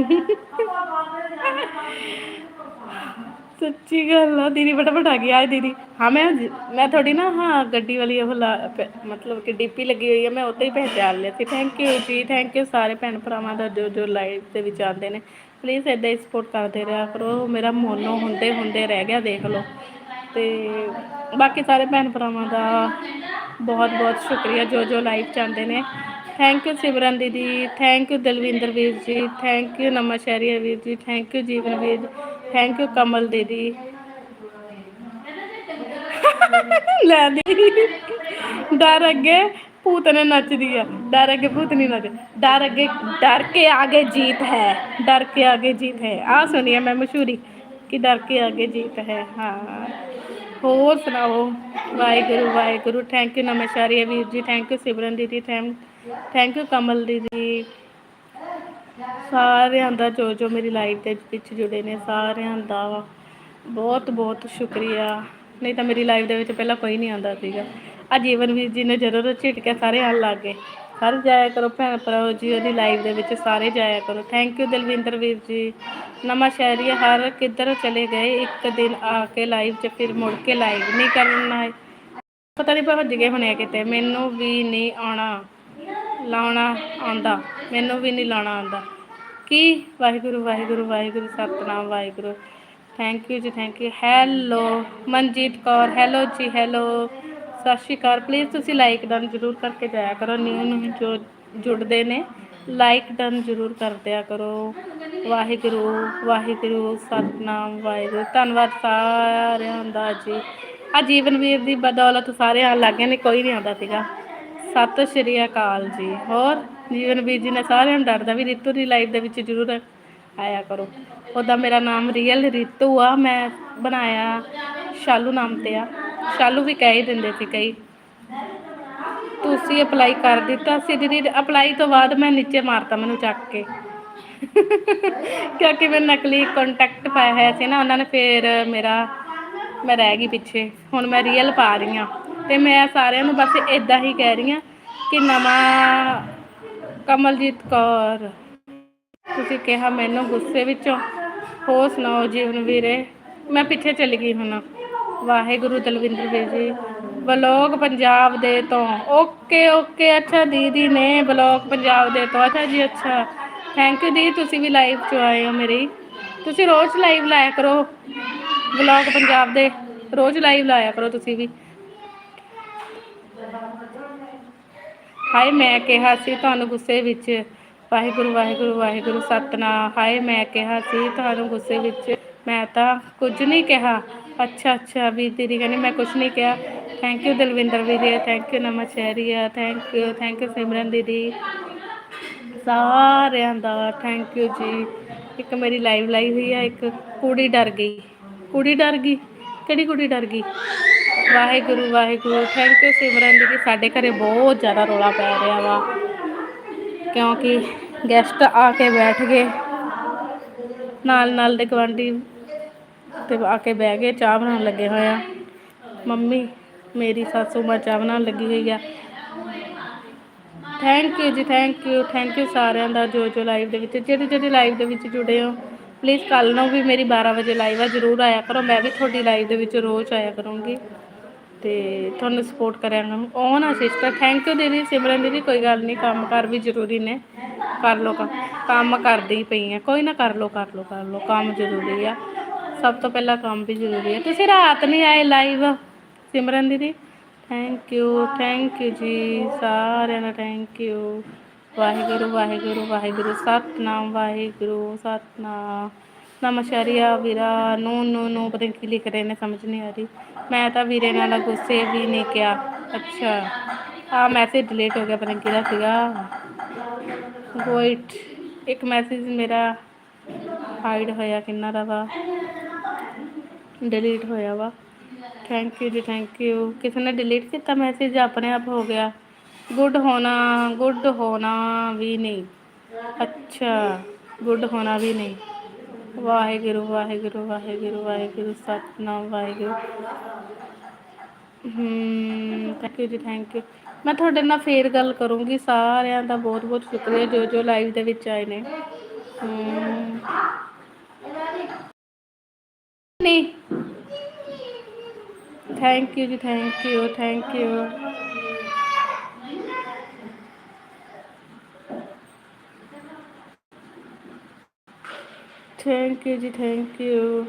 ਸੱਚੀ ਗੱਲ ਆ, ਦੀਦੀ ਫਟਾਫਟ ਆ ਗਈ, ਆ ਦੀਦੀ। ਹਾਂ, ਮੈਂ ਮੈਂ ਤੁਹਾਡੀ ਨਾ, ਹਾਂ, ਗੱਡੀ ਵਾਲੀ ਉਹ ਲਾ- ਪ- ਮਤਲਬ ਕਿ ਡੀਪੀ ਲੱਗੀ ਹੋਈ ਹੈ ਮੈਂ ਉੱਤੇ ਹੀ ਪਹਿਚਾਨ ਲਿਆ ਸੀ। ਥੈਂਕ ਯੂ ਜੀ ਥੈਂਕ ਯੂ ਸਾਰੇ ਭੈਣ ਭਰਾਵਾਂ ਦਾ ਜੋ ਜੋ ਲਾਈਵ ਦੇ ਵਿੱਚ ਆਉਂਦੇ ਨੇ। ਪਲੀਜ਼ ਇਦਾਂ ਹੀ ਸਪੋਰਟ ਕਰਦੇ ਰਿਹਾ ਕਰੋ, ਮੇਰਾ ਮੋਨੋ ਹੁੰਦੇ ਹੁੰਦੇ ਰਹਿ ਗਿਆ, ਦੇਖ ਲਓ। ਤੇ ਬਾਕੀ ਸਾਰੇ ਭੈਣ ਭਰਾਵਾਂ ਦਾ ਬਹੁਤ ਬਹੁਤ ਸ਼ੁਕਰੀਆ, ਜੋ ਜੋ ਲਾਈਵ ਚ ਆਉਂਦੇ ਨੇ। ਥੈਂਕ ਯੂ ਸਿਮਰਨ ਦੀਦੀ ਥੈਂਕ ਯੂ ਦਲਵਿੰਦਰ ਵੀਰ ਜੀ ਥੈਂਕ ਯੂ ਨਮਾ ਸ਼ਹਿਰੀਆ ਵੀਰ ਜੀ ਥੈਂਕ ਯੂ ਜੀਵਨ ਵੀਰ। ਜੀ ਥੈਂਕ ਯੂ ਕਮਲ ਦੀਦੀ ਲੈ ਦੀ ਡਰ ਅੱਗੇ ਭੂਤ ਨੇ ਨੱਚਦੀ ਆ। ਡਰ ਅੱਗੇ ਭੂਤ ਨਹੀਂ ਨੱਚ ਡਰ ਅੱਗੇ, ਡਰ ਕੇ ਆਗੇ ਜੀਤ ਹੈ। ਡਰ ਕੇ ਆਗੇ ਜੀਤ ਹੈ। ਆ ਸੁਣੀਏ ਮੈਂ ਮਸ਼ਹੂਰੀ ਕਿ ਡਰ ਕੇ ਆਗੇ ਜੀਤ ਹੈ। ਹਾਂ। ਹੋਰ ਸੁਣਾਓ? ਵਾਹਿਗੁਰੂ ਵਾਹਿਗੁਰੂ। ਥੈਂਕ ਯੂ ਨਮਸਕਾਰੀ ਵੀਰ ਜੀ। ਥੈਂਕ ਯੂ ਸਿਮਰਨ ਦੀਦੀ। ਥੈਂਕ ਥੈਂਕ ਯੂ ਕਮਲ ਦੀਦੀ। ਸਾਰਿਆਂ ਦਾ ਜੋ ਜੋ ਮੇਰੀ ਲਾਈਫ ਦੇ ਵਿੱਚ ਜੁੜੇ ਨੇ, ਸਾਰਿਆਂ ਦਾ ਬਹੁਤ ਬਹੁਤ ਸ਼ੁਕਰੀਆ। ਨਹੀਂ ਤਾਂ ਮੇਰੀ ਲਾਈਫ ਦੇ ਵਿੱਚ ਪਹਿਲਾਂ ਕੋਈ ਨਹੀਂ ਆਉਂਦਾ ਸੀਗਾ। ਆ ਜੀਵਨ ਵੀਰ ਜੀ ਨੇ ਜਦੋਂ ਝਿਟਕਿਆ ਸਾਰੇ ਆਉਣ ਲੱਗ ਗਏ। ਸਾਰੇ, ਜਾਇਆ ਕਰੋ ਭੈਣ ਭਰਾ ਜੀ, ਉਹਦੀ ਲਾਈਫ ਦੇ ਵਿੱਚ ਸਾਰੇ ਜਾਇਆ ਕਰੋ। ਥੈਂਕ ਯੂ ਦਲਵਿੰਦਰ ਵੀਰ ਜੀ। ਨਵਾਂ ਸ਼ਹਿਰੀ ਹਰ ਕਿੱਧਰ ਚਲੇ ਗਏ, ਇੱਕ ਦਿਨ ਆ ਕੇ ਲਾਈਵ 'ਚ, ਫਿਰ ਮੁੜ ਕੇ ਲਾਈਵ ਨਹੀਂ ਕਰਨਾ ਹੈ ਪਤਾ ਨਹੀਂ ਭੱਜ ਗਏ ਹੋਣੇ ਆ ਕਿਤੇ, ਮੈਨੂੰ ਵੀ ਨਹੀਂ ਆਉਣਾ। ਲਾਉਣਾ ਆਉਂਦਾ, ਮੈਨੂੰ ਵੀ ਨਹੀਂ ਲਾਉਣਾ ਆਉਂਦਾ। ਕੀ? ਵਾਹਿਗੁਰੂ ਵਾਹਿਗੁਰੂ ਵਾਹਿਗੁਰੂ, ਸਤਨਾਮ, ਵਾਹਿਗੁਰੂ। ਥੈਂਕ ਯੂ ਜੀ thank you hello Manjit Kaur. Hello ਜੀ ਹੈਲੋ ਸਤਿ ਸ਼੍ਰੀ ਅਕਾਲ। ਪਲੀਜ਼ ਤੁਸੀਂ ਲਾਈਕ ਡਨ ਜ਼ਰੂਰ ਕਰਕੇ ਜਾਇਆ ਕਰੋ। ਨਿਊ ਨੂੰ ਜੋ ਜੁੜਦੇ ਨੇ ਲਾਈਕ ਡਨ ਜ਼ਰੂਰ ਕਰ ਦਿਆ ਕਰੋ। ਵਾਹਿਗੁਰੂ ਵਾਹਿਗੁਰੂ, ਸਤਨਾਮ, ਵਾਹਿਗੁਰੂ। ਧੰਨਵਾਦ ਸਾਰਿਆਂ ਦਾ ਜੀ। ਆ ਜੀਵਨ ਵੀਰ ਦੀ ਬਦੌਲਤ ਸਾਰੇ ਆਉਣ ਲੱਗ ਗਏ ਨੇ ਕੋਈ ਨਹੀਂ ਆਉਂਦਾ ਸੀਗਾ। ਸਤਿ ਸ਼੍ਰੀ ਅਕਾਲ ਜੀ। ਹੋਰ, ਜੀਵਨ ਵੀਰ ਜੀ ਨੇ ਸਾਰਿਆਂ ਨੂੰ ਡਰਦਾ ਵੀ ਰਿਤੂ ਦੀ ਲਾਈਫ ਦੇ ਵਿੱਚ ਜ਼ਰੂਰ ਆਇਆ ਕਰੋ। ਉਹਦਾ ਮੇਰਾ ਨਾਮ ਰੀਅਲ ਰਿਤੂ ਆ, ਮੈਂ ਬਣਾਇਆ ਸ਼ਾਲੂ ਨਾਮ ਤੇ ਆ। ਸ਼ਾਲੂ ਵੀ ਕਹਿ ਹੀ ਦਿੰਦੇ ਸੀ ਕਈ। ਤੁਸੀਂ ਅਪਲਾਈ ਕਰ ਦਿੱਤਾ ਸੀ ਦੀਦੀ ਅਪਲਾਈ ਤੋਂ ਬਾਅਦ ਮੈਂ ਨੀਚੇ ਮਾਰਤਾ ਮੈਨੂੰ ਚੱਕ ਕੇ। ਕਿਉਂਕਿ ਮੈਂ ਨਕਲੀ ਕੰਟੈਕਟ ਪਾਇਆ ਹੋਇਆ ਸੀ ਨਾ, ਉਹਨਾਂ ਨੇ ਫੇਰ ਮੇਰਾ, ਮੈਂ ਰਹਿ ਗਈ ਪਿੱਛੇ। ਹੁਣ ਮੈਂ ਰੀਅਲ ਪਾ ਰਹੀ ਹਾਂ। ਤੇ ਮੈਂ ਸਾਰਿਆਂ ਨੂੰ ਬਸ ਇਦਾਂ ਹੀ ਕਹਿ ਰਹੀ ਹਾਂ ਕਿ ਨਵਾਂ ਕਮਲਜੀਤ ਕੌਰ। ਤੁਸੀਂ ਕਿਹਾ ਮੈਨੂੰ ਗੁੱਸੇ ਵਿੱਚੋਂ, ਹੋਰ ਸੁਣਾਓ ਜੀਵਨ ਵੀਰੇ। ਮੈਂ ਪਿੱਛੇ ਚਲੀ ਗਈ ਹੁਣ। ਵਾਹਿਗੁਰੂ ਦਲਵਿੰਦਰ ਵੀਰ ਜੀ ਬਲੌਗ ਪੰਜਾਬ ਦੇ ਤੋਂ। ਓਕੇ ਓਕੇ, ਅੱਛਾ ਦੀਦੀ ਨੇ ਬਲੌਗ ਪੰਜਾਬ ਦੇ ਤੋਂ। ਅੱਛਾ ਜੀ, ਅੱਛਾ। ਥੈਂਕ ਯੂ ਦੀ ਤੁਸੀਂ ਵੀ ਲਾਈਵ 'ਚ ਆਏ ਹੋ ਮੇਰੀ। ਤੁਸੀਂ ਰੋਜ਼ ਲਾਈਵ ਲਾਇਆ ਕਰੋ। ਬਲੌਗ ਪੰਜਾਬ ਦੇ, ਰੋਜ਼ ਲਾਈਵ ਲਾਇਆ ਕਰੋ ਤੁਸੀਂ ਵੀ। ਹਾਏ, ਮੈਂ ਕਿਹਾ ਸੀ ਤੁਹਾਨੂੰ ਗੁੱਸੇ ਵਿੱਚ, ਵਾਹਿਗੁਰੂ ਵਾਹਿਗੁਰੂ ਵਾਹਿਗੁਰੂ, ਸਤਨਾਮ। ਹਾਏ, ਮੈਂ ਕਿਹਾ ਸੀ ਤੁਹਾਨੂੰ ਗੁੱਸੇ ਵਿੱਚ, ਮੈਂ ਤਾਂ ਕੁਝ ਨਹੀਂ ਕਿਹਾ। ਅੱਛਾ ਅੱਛਾ, ਵੀ ਦੀਦੀ ਕਹਿੰਦੀ, ਮੈਂ ਕੁਝ ਨਹੀਂ ਕਿਹਾ। ਥੈਂਕ ਯੂ ਦਲਵਿੰਦਰ ਵੀਰੇ thank you Nawanshahria thank you thank you Simran ਦੀਦੀ। ਸਾਰਿਆਂ ਦਾ ਥੈਂਕ ਯੂ ਜੀ। ਇੱਕ ਮੇਰੀ ਲਾਈਵ ਲਾਈ ਹੋਈ ਆ, ਇੱਕ ਕੁੜੀ ਡਰ ਗਈ। ਕੁੜੀ ਡਰ ਗਈ? ਕਿਹੜੀ ਕੁੜੀ ਡਰ ਗਈ? ਵਾਹਿਗੁਰੂ ਵਾਹਿਗੁਰੂ ਥੈਂਕ ਯੂ ਸਿਮਰਨ ਦੀਦੀ, ਸਾਡੇ ਘਰੇ ਬਹੁਤ ਜ਼ਿਆਦਾ ਰੋਲਾ ਪੈ ਰਿਹਾ ਵਾ। ਕਿਉਂਕਿ ਗੈਸਟ ਆ ਕੇ ਬੈਠ ਗਏ, ਨਾਲ ਨਾਲ ਦੇ ਗਵਾਂਢੀ ਤੇ ਆ ਕੇ ਬਹਿ ਗਏ, ਚਾਹ ਬਣਾਉਣ ਲੱਗੇ ਹੋਏ ਆ। ਮੰਮੀ, ਮੇਰੀ ਸਾਸੂ ਮਾਂ ਚਾਹ ਬਣਾਉਣ ਲੱਗੀ ਹੋਈ ਆ। ਥੈਂਕ ਯੂ ਜੀ ਥੈਂਕ ਯੂ ਥੈਂਕ ਯੂ ਸਾਰਿਆਂ ਦਾ ਜੋ ਜੋ ਲਾਈਵ ਦੇ ਵਿੱਚ, ਜਿਹੜੇ ਜਿਹੜੇ ਲਾਈਵ ਦੇ ਵਿੱਚ ਜੁੜੇ ਹੋ ਪਲੀਜ਼ ਕੱਲ ਨੂੰ ਵੀ ਮੇਰੀ 12 ਵਜੇ ਲਾਈਵ ਆ, ਜਰੂਰ ਆਇਆ ਕਰੋ, ਮੈਂ ਵੀ ਤੁਹਾਡੀ ਲਾਈਵ ਦੇ ਵਿੱਚ ਰੋਜ਼ ਆਇਆ ਕਰੂੰਗੀ। ਤੇ ਤੁਹਾਨੂੰ ਸਪੋਰਟ ਕਰਾਂਗਾ ਉਹ ਨਾ ਸਿਸਟਰ ਥੈਂਕ ਯੂ ਦੀਦੀ, ਸਿਮਰਨ ਦੀਦੀ, ਕੋਈ ਗੱਲ ਨਹੀਂ, ਕੰਮ ਕਰ ਵੀ ਜ਼ਰੂਰੀ ਨੇ। ਕਰ ਲੋ ਕੰਮ। ਕੰਮ ਕਰਦੀ ਪਈ ਆ। ਕੋਈ ਨਾ ਕਰ ਲੋ ਕਰ ਲੋ ਕਰ ਲੋ ਕੰਮ ਜ਼ਰੂਰੀ ਆ। ਸਭ ਤੋਂ ਪਹਿਲਾਂ ਕੰਮ ਵੀ ਜ਼ਰੂਰੀ ਹੈ ਤੁਸੀਂ ਰਾਤ ਨਹੀਂ ਆਏ ਲਾਈਵ ਸਿਮਰਨ ਦੀਦੀ? ਥੈਂਕ ਯੂ ਥੈਂਕ ਯੂ ਜੀ, ਸਾਰਿਆਂ ਦਾ ਥੈਂਕ ਯੂ ਵਾਹਿਗੁਰੂ ਵਾਹਿਗੁਰੂ ਵਾਹਿਗੁਰੂ। ਸਤਨਾਮ ਵਾਹਿਗੁਰੂ, ਸਤਨਾਮ। ਨਮਸਕਾਰੀਆ ਵੀਰਾ ਨੂੰ ਨੂੰ ਨੂੰ ਪਤਾ ਕੀ ਲਿਖ ਰਹੇ ਨੇ, ਸਮਝ ਨਹੀਂ ਆ ਰਹੀ। ਮੈਂ ਤਾਂ ਵੀਰੇ ਨਾਲ ਗੁੱਸੇ ਵੀ ਨਹੀਂ ਕਿਹਾ। ਅੱਛਾ। ਆ ਮੈਸੇਜ ਡਿਲੀਟ ਹੋ ਗਿਆ, ਪਤਾ ਨੀ ਕਿਹਦਾ ਸੀਗਾ। ਗੋਇਟ ਇੱਕ ਮੈਸੇਜ ਮੇਰਾ ਹਾਈਡ ਹੋਇਆ, ਕਿੰਨਾ ਦਾ ਵਾ? ਡਿਲੀਟ ਹੋਇਆ ਵਾ। ਥੈਂਕ ਯੂ ਜੀ ਥੈਂਕ ਯੂ ਕਿਸੇ ਨੇ ਡਿਲੀਟ ਕੀਤਾ ਮੈਸੇਜ ਆਪਣੇ ਆਪ ਹੋ ਗਿਆ। ਗੁੱਡ ਹੋਣਾ ਗੁੱਡ ਹੋਣਾ ਵੀ ਨਹੀਂ। ਅੱਛਾ। ਗੁੱਡ ਹੋਣਾ ਵੀ ਨਹੀਂ। ਵਾਹਿਗੁਰੂ ਵਾਹਿਗੁਰੂ ਵਾਹਿਗੁਰੂ ਵਾਹਿਗੁਰੂ, ਸਤਨਾਮ, ਵਾਹਿਗੁਰੂ। ਹਮ ਥੈਂਕ ਯੂ ਜੀ ਥੈਂਕ ਯੂ ਮੈਂ ਤੁਹਾਡੇ ਨਾਲ ਫੇਰ ਗੱਲ ਕਰੂੰਗੀ, ਸਾਰਿਆਂ ਦਾ ਬਹੁਤ ਬਹੁਤ ਸ਼ੁਕਰੀਆ, ਜੋ ਜੋ ਲਾਈਵ ਦੇ ਵਿੱਚ ਆਏ ਨੇ। ਨਹੀਂ। ਥੈਂਕ ਯੂ ਜੀ thank you thank you thank you ਜੀ ਥੈਂਕ ਯੂ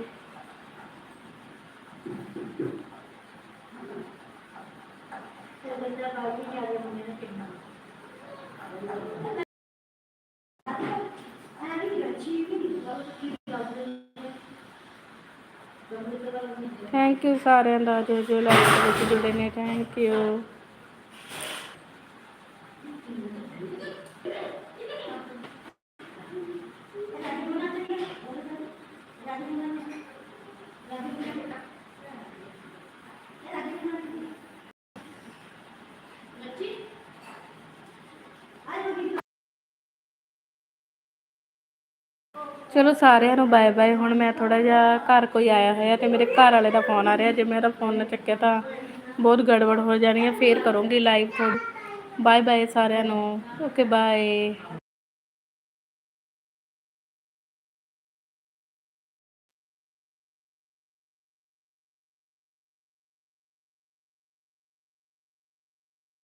ਥੈਂਕ ਯੂ ਸਾਰਿਆਂ ਦਾ ਜੋ ਜੋ ਲਾਈਵ ਦੇ ਵਿੱਚ ਜੁੜੇ ਨੇ ਥੈਂਕ ਯੂ ਚਲੋ ਸਾਰਿਆਂ ਨੂੰ ਬਾਏ ਬਾਏ ਹੁਣ ਮੈਂ ਥੋੜਾ ਜਿਹਾ ਘਰ ਕੋਈ ਆਇਆ ਹੋਇਆ ਤੇ ਮੇਰੇ ਘਰ ਵਾਲੇ ਦਾ ਫੋਨ ਆ ਰਿਹਾ। ਜੇ ਮੇਰਾ ਫੋਨ ਨਾ ਚੱਕਿਆ ਤਾਂ ਬਹੁਤ ਗੜਬੜ ਹੋ ਜਾਣੀ ਹੈ ਫੇਰ ਕਰੂੰਗੀ ਲਾਈਵ ਥੋੜੀ ਬਾਏ ਬਾਏ ਸਾਰਿਆਂ ਨੂੰ। Okay bye